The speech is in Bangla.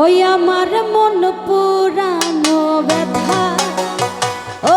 ওই আমার মন পুরানো ব্যথা। ও